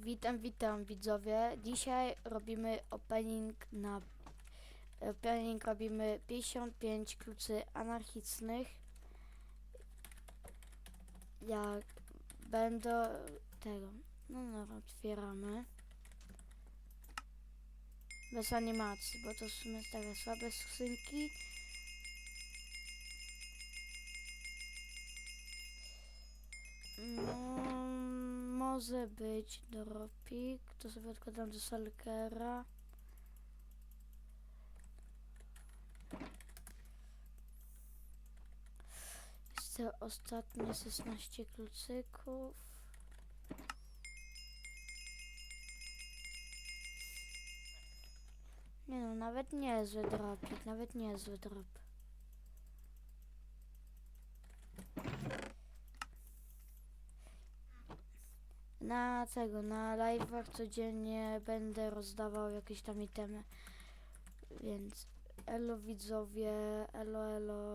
Witam, witam widzowie. Dzisiaj robimy opening na opening robimy 55 kluczy anarchicznych. Jak będą tego. No no otwieramy. Bez animacji, bo to w sumie takie słabe skrzynki. No, może być Doropik. To sobie odkładam do Salkera. Jeszcze ostatnie 16 kluczyków. Nie no, nawet niezły dropik, nawet niezły drop. Na tego, na live'ach codziennie będę rozdawał jakieś tam itemy. Więc elo widzowie, elo elo.